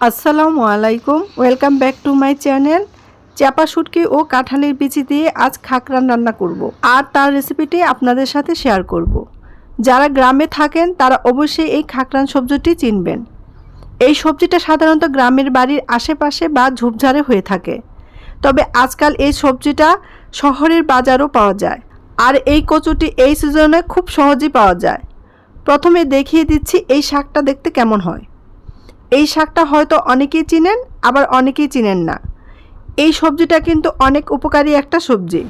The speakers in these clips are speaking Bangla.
আসসালামু আলাইকুম, welcome back to my channel চাপা শুটকি ও কাঁঠালের বিচি দিয়ে আজ খাকরান রান্না করব। আর তার রেসিপিটি আপনাদের সাথে শেয়ার করব। যারা গ্রামে থাকেন, তারা অবশ্যই এই খাকরান সবজিটি চিনবেন এই সবজিটা সাধারণত গ্রামের বাড়ির আশেপাশে বা ঝোপঝাড়ে হয়ে থাকে তবে আজকাল এই সবজিটা শহরের বাজারও পাওয়া যায় আর এই কচুটি এই সিজনে খুব সহজেই পাওয়া যায় প্রথমে দেখিয়ে দিচ্ছি এই শাকটা দেখতে কেমন হয় এই শাকটা হয়তো অনেকেই চিনেন, আবার অনেকেই চিনেন না। এই সবজিটা কিন্তু অনেক উপকারী একটা সবজি।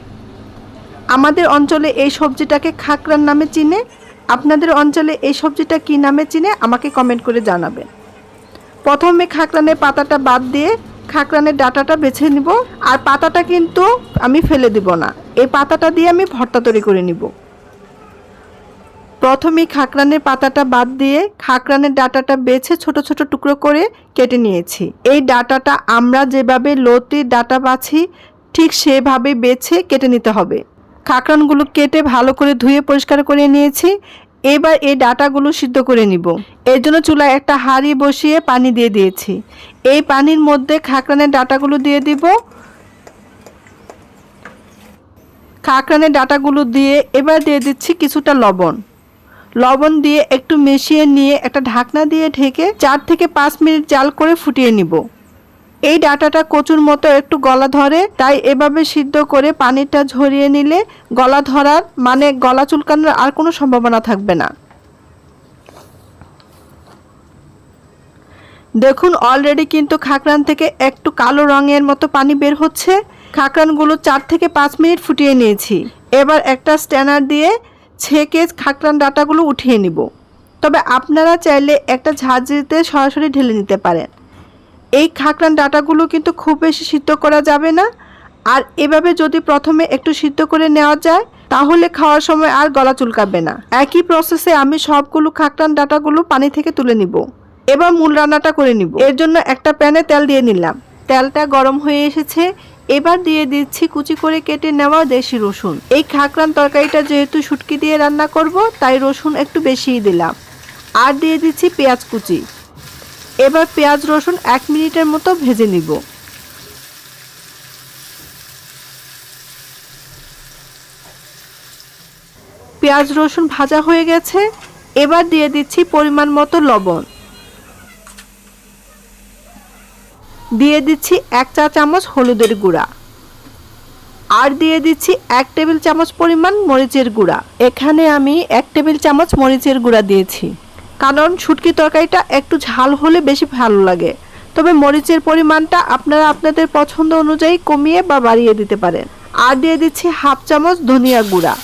আমাদের অঞ্চলে এই সবজিটাকে খাকরার নামে চিনে। আপনাদের অঞ্চলে এই সবজিটা কী নামে চিনে, আমাকে কমেন্ট করে জানাবেন। প্রথমে খাকরানের পাতাটা বাদ দিয়ে খাকরানের ডাটাটা বেছে নিব। আর পাতাটা কিন্তু আমি ফেলে দিব না। এই পাতাটা দিয়ে আমি ভর্তা তৈরি করে নিব। প্রথমে খাকরানের পাতাটা বাদ দিয়ে খাকরানের ডাটাটা বেছে ছোট ছোট টুকরো করে কেটে নিয়েছি। এই ডাটাটা আমরা যেভাবে লতির ডাটা বাছি, ঠিক সেভাবে বেছে কেটে নিতে হবে। খাকরানগুলো কেটে ভালো করে ধুয়ে পরিষ্কার করে নিয়েছি। এবার এই ডাটাগুলো সিদ্ধ করে নিব। এর জন্য চুলায় একটা হাঁড়ি বসিয়ে পানি দিয়ে দিয়েছি। এই পানির মধ্যে খাকরানের ডাটাগুলো দিয়ে দিব। খাকরানের ডাটাগুলো দিয়ে এবার দিয়ে দিচ্ছি কিছুটা লবণ। লবণ দিয়ে একটু মিশিয়ে নিয়ে একটা ঢাকনা দিয়ে ঢেকে চার থেকে পাঁচ মিনিট জাল করে ফুটিয়ে নিব। এই ডাটাটা কচুর মতো একটু গলা ধরে, তাই এভাবে সিদ্ধ করে পানিটা ঝরিয়ে নিলে গলা ধরার মানে গলা চুলকানোর আর কোনো সম্ভাবনা থাকবে না। দেখুন অলরেডি কিন্তু খাকরান থেকে একটু কালো রঙের মতো পানি বের হচ্ছে। খাকরানগুলো চার থেকে পাঁচ মিনিট ফুটিয়ে নিয়েছি। এবার একটা স্ট্যানার দিয়ে ছেঁকে খাকরান ডাটাগুলো উঠিয়ে নিব। তবে আপনারা চাইলে একটা ঝাঁঝরিতে সরাসরি ঢেলে নিতে পারেন। এই খাকরান ডাটাগুলো কিন্তু খুব বেশি সিদ্ধ করা যাবে না। আর এভাবে যদি প্রথমে একটু সিদ্ধ করে নেওয়া যায়, তাহলে খাওয়ার সময় আর গলা চুলকাবে না। একই প্রসেসে আমি সবগুলো খাকরান ডাটাগুলো পানি থেকে তুলে নিব এবার মূল রান্নাটা করে নিব। এর জন্য একটা প্যানে তেল দিয়ে নিলাম। তেলটা গরম হয়ে এসেছে। এবার দিয়ে দিচ্ছি কুচি করে কেটে নেওয়া দেশি রসুন। এই খাকরান তরকারিটা যেহেতু শুটকি দিয়ে রান্না করব, তাই রসুন একটু বেশিই দিলাম। আর দিয়ে দিচ্ছি পেঁয়াজ কুচি। এবার পেঁয়াজ রসুন এক মিনিটের মতো ভেজে নিব। পেঁয়াজ রসুন ভাজা হয়ে গেছে। এবার দিয়ে দিচ্ছি পরিমাণ মতো লবণ। দিয়ে দিচ্ছি এক চা চামচ হলুদের গুঁড়া। আর দিয়ে দিচ্ছি এক টেবিল চামচ পরিমাণ মরিচের গুঁড়া। এখানে আমি এক টেবিল চামচ মরিচের গুঁড়া দিয়েছি। কারণ শুটকি তরকারিটা একটু ঝাল হলে বেশি ভালো লাগে। তবে মরিচের পরিমাণটা আপনারা আপনাদের পছন্দ অনুযায়ী কমিয়ে বা বাড়িয়ে দিতে পারেন। আর দিয়ে দিচ্ছি হাফ চামচ ধনিয়া গুঁড়া।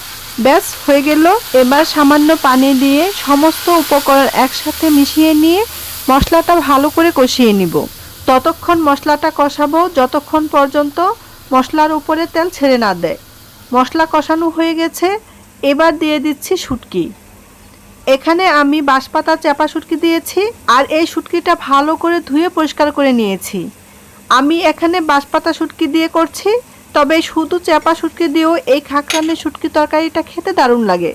ব্যাস, হয়ে গেল। এবার সামান্য পানি দিয়ে সমস্ত উপকরণ একসাথে মিশিয়ে নিয়ে মশলাটা ভালো করে কষিয়ে নিব। ততক্ষণ মশলাটা কষাবো, যতক্ষণ পর্যন্ত মশলার উপরে তেল ছেড়ে না দেয়। মশলা কষানো হয়ে গেছে, এবার দিয়ে দিচ্ছি শুটকি। এখানে আমি বাঁশপাতা চাপা শুটকি দিয়েছি আর এই শুটকিটা ভালো করে ধুয়ে পরিষ্কার করে নিয়েছি। আমি এখানে বাঁশপাতা শুটকি দিয়ে করছি, তবে শুধু চাপা শুটকি দিয়েও এই খাকরানের শুটকি তরকারিটা খেতে দারুণ লাগে।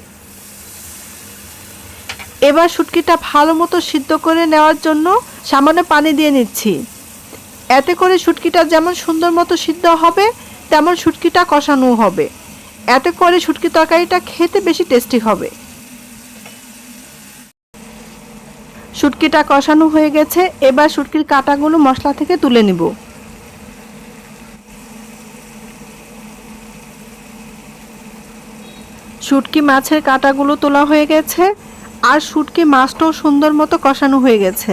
এবার শুটকিটা ভালো মতো সিদ্ধ করে নেওয়ার জন্য সামান্য পানি দিয়ে নিচ্ছি। এতে করে শুটকিটা যেমন সুন্দর মতো সিদ্ধ হবে, তেমন শুটকিটা কষানো হবে। এতে করে শুটকি তরকারিটা খেতে বেশি টেস্টি হবে। শুটকিটা কষানো হয়ে গেছে, এবার শুটকির কাটাগুলো মশলা থেকে তুলে নিব। শুটকি মাছের কাটাগুলো তোলা হয়ে গেছে, আর শুটকি মাছটাও সুন্দর মতো কষানো হয়ে গেছে।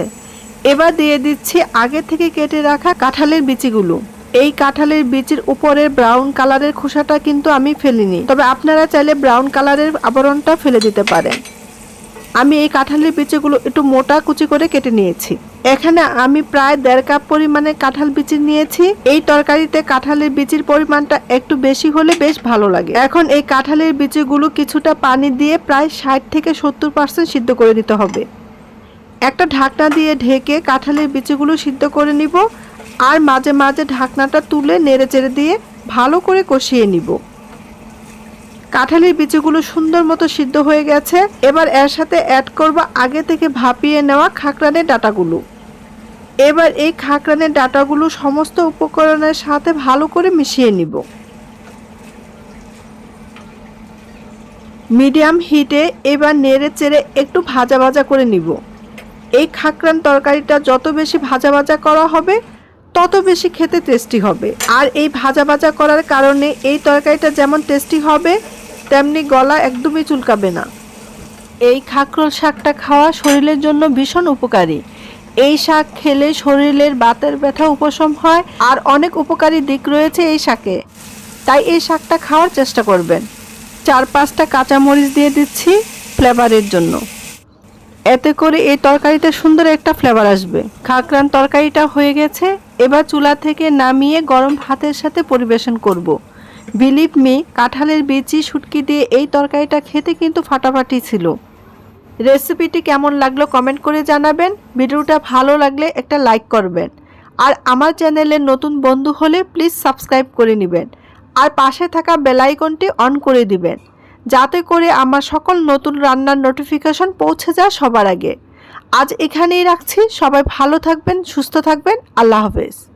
এবার দিয়ে দিচ্ছি আগে থেকে কেটে রাখা কাঁঠালের বিচিগুলো। এই কাঁঠালের বিচির উপরে ব্রাউন কালারের খোসাটা কিন্তু আমি ফেলিনি, তবে আপনারা চাইলে ব্রাউন কালারের আবরণটা ফেলে দিতে পারেন। আমি এই কাঁঠালের বিচিগুলো একটু মোটা কুচি করে কেটে নিয়েছি। এখানে আমি প্রায় দেড় কাপ পরিমাণে কাঁঠাল বিচি নিয়েছি। এই তরকারিতে কাঁঠালের বিচির পরিমাণটা একটু বেশি হলে বেশ ভালো লাগে। এখন এই কাঁঠালের বিচিগুলো কিছুটা পানি দিয়ে প্রায় ষাট থেকে সত্তর পার্সেন্ট সিদ্ধ করে দিতে হবে। একটা ঢাকনা দিয়ে ঢেকে কাঁঠালের বিচিগুলো সিদ্ধ করে নিব আর মাঝে মাঝে ঢাকনাটা তুলে নেড়ে চেড়ে দিয়ে ভালো করে কষিয়ে নিব। কাঁঠালের বিচিগুলো সুন্দর মতো সিদ্ধ হয়ে গেছে। এবার এর সাথে অ্যাড করব আগে থেকে ভাপিয়ে নেওয়া খাকরানের ডাটাগুলো। এবার এই খাকরানের ডাটাগুলো সমস্ত উপকরণের সাথে ভালো করে মিশিয়ে নিব। মিডিয়াম হিটে এবার নেড়ে চেড়ে একটু ভাজা ভাজা করে নিব। এই খাকরান তরকারিটা যত বেশি ভাজা ভাজা করা হবে, তত বেশি খেতে টেস্টি হবে। আর এই ভাজা ভাজা করার কারণে এই তরকারিটা যেমন টেস্টি হবে, তেমনি গলা একদমই চুলকাবে না। এই খাকরল শাকটা খাওয়া শরীরের জন্য ভীষণ উপকারী। এই শাক খেলে শরীরের বাতের ব্যথা উপশম হয় আর অনেক উপকারী দিক রয়েছে এই শাকে। তাই এই শাকটা খাওয়ার চেষ্টা করবেন। চার পাঁচটা কাঁচামরিচ দিয়ে দিচ্ছি ফ্লেভারের জন্য। এতে করে এই তরকারিতে সুন্দর একটা ফ্লেভার আসবে। খাকরান তরকারিটা হয়ে গেছে, এবার চুলা থেকে নামিয়ে গরম ভাতের সাথে পরিবেশন করব। বিলিভ মি কাঁঠালের বিচি, শুটকি দিয়ে এই তরকারিটা খেতে কিন্তু ফাটাফাটি ছিল। রেসিপিটি কেমন লাগল কমেন্ট করে জানাবেন। ভিডিওটা ভালো লাগলে একটা লাইক করবেন। আর আমার চ্যানেলের নতুন বন্ধু হলে প্লিজ সাবস্ক্রাইব করে নেবেন। আর পাশে থাকা বেলাইকনটি অন করে দিবেন। যাতে করে আমার সকল নতুন রান্নার নোটিফিকেশন পৌঁছে যায় সবার আগে। আজ এখানেই রাখছি। সবাই ভালো থাকবেন, সুস্থ থাকবেন। আল্লাহ হাফেজ।